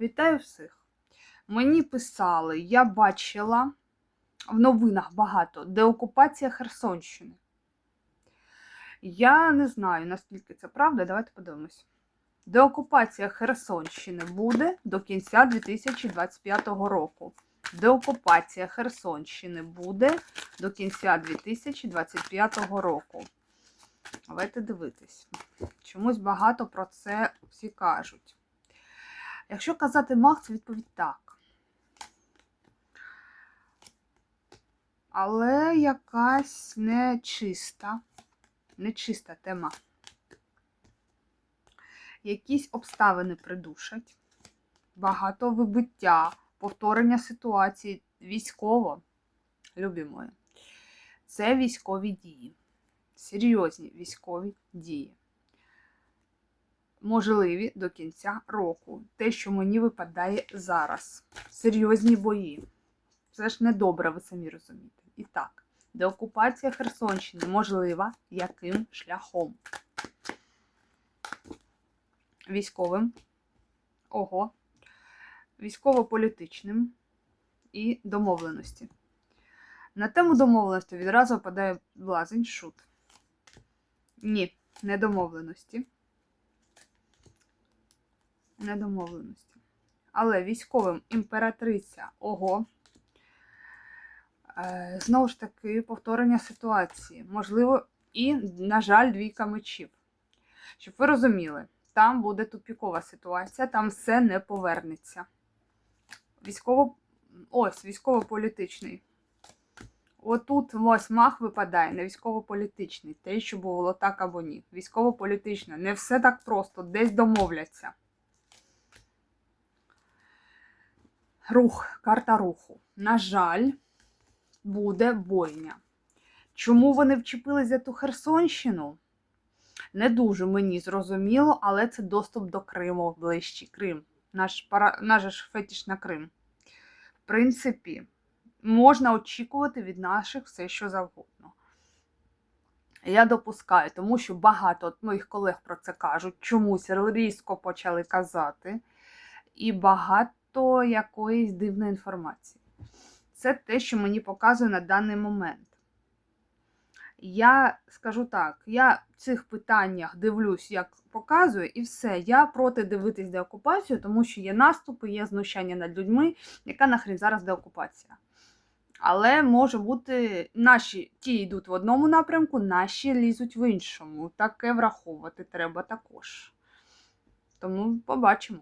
Вітаю всіх. Мені писали, я бачила в новинах багато деокупація Херсонщини. Я не знаю, наскільки це правда. Давайте подивимось. Деокупація Херсонщини буде до кінця 2025 року. Деокупація Херсонщини буде до кінця 2025 року. Давайте дивитись. Чомусь багато про це всі кажуть. Якщо казати мах, це відповідь так. Але якась нечиста, нечиста тема. Якісь обставини придушать, багато вибиття, повторення ситуації військово, любі мої. Це військові дії. Серйозні військові дії можливі до кінця року. Те, що мені випадає зараз. Серйозні бої. Це ж недобре, ви самі розумієте. І так, деокупація Херсонщини можлива яким шляхом? Військовим. Ого. Військово-політичним і домовленості. На тему домовленості відразу випадає блазень шут. Ні, не домовленості недомовленості. Але військовим імператриця ого. Е, Знову ж таки, повторення ситуації. Можливо, і, на жаль, двійка мечів. Щоб ви розуміли, там буде тупікова ситуація, там все не повернеться. Військово, ось, військово-політичний. Отут ось мах випадає на військово-політичний. Те, що було так або ні. Військово-політичне. Не все так просто, десь домовляться. Рух, карта руху. На жаль, буде бойня. Чому вони вчепились за ту Херсонщину? Не дуже мені зрозуміло, але це доступ до Криму ближчий. Крим. Наш, пара... наш ж фетіш на Крим. В принципі, можна очікувати від наших все, що завгодно. Я допускаю, тому що багато от моїх колег про це кажуть, чомусь різко почали казати. І багато то якоїсь дивної інформації. Це те, що мені показує на даний момент. Я скажу так, я в цих питаннях дивлюсь, як показує, і все. Я проти дивитись деокупацію, тому що є наступи, є знущання над людьми, яка нахрен зараз деокупація. Але може бути, наші ті йдуть в одному напрямку, наші лізуть в іншому. Таке враховувати треба також. Тому побачимо.